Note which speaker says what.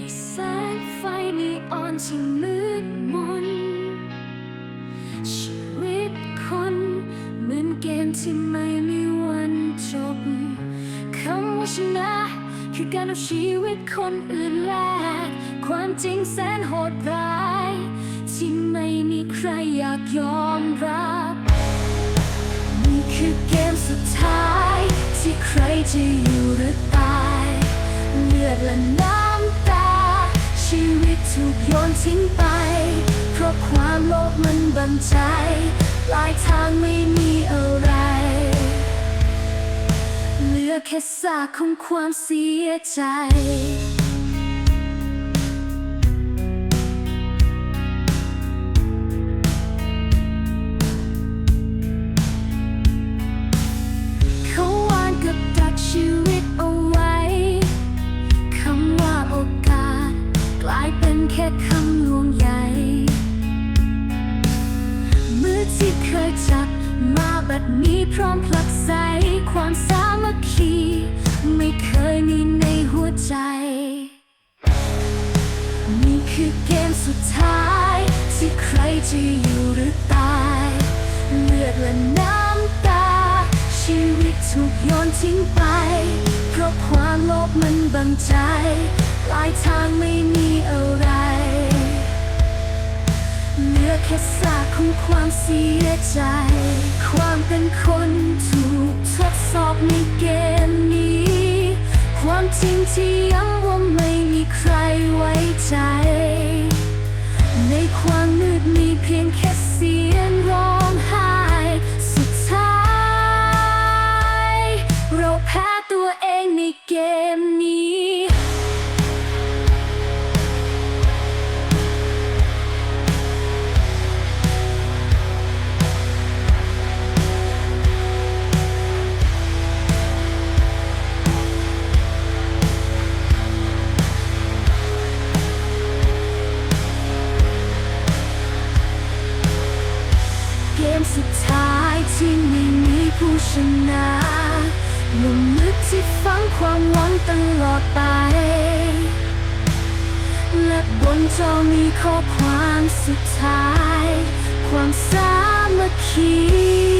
Speaker 1: ในแสงไฟนีออนที่มืดมน ชีวิตคนเหมือนเกมที่ไม่มีวันจบ คำว่าชนะคือการเอาชีวิตคนอื่นแลกความจริงแสนโหดร้าย ที่ไม่มีใครอยากยอมรับ นี่คือเกมสุดท้าย ที่ใครจะอยู่หรือต ทิ้งไป เพราะความโลภมันบังใจปลายทางไม่มีอะไร เหลือแค่ซากของความเสียใจ เป็นแค่คำลวงใหญ่ มือที่เคยจับมาบัดนี้พร้อมผลักไสความสามัคคี ไม่เคยมีในหัวใจ นี่คือเกมสุดท้าย ที่ใครจะอยู่หรือตาย เลือดและน้ำตา ชีวิตถูกโยนทิ้งไป เพราะความโลภมันบังใจ แค่ซากของความเสียใจ ความเป็นคนถูกทดสอบในเกมนี้ ความจริงที่ย้ำว่าไม่มีใครไว้ใจ ในความมืดมีเพียงแค่ มสุดท้ายที่ไม่มีผู้ชนะลุ่มลึกที่ฝังความหวังตลอดไป และบนจอมีข้อความสุดท้าย ความสามัคคี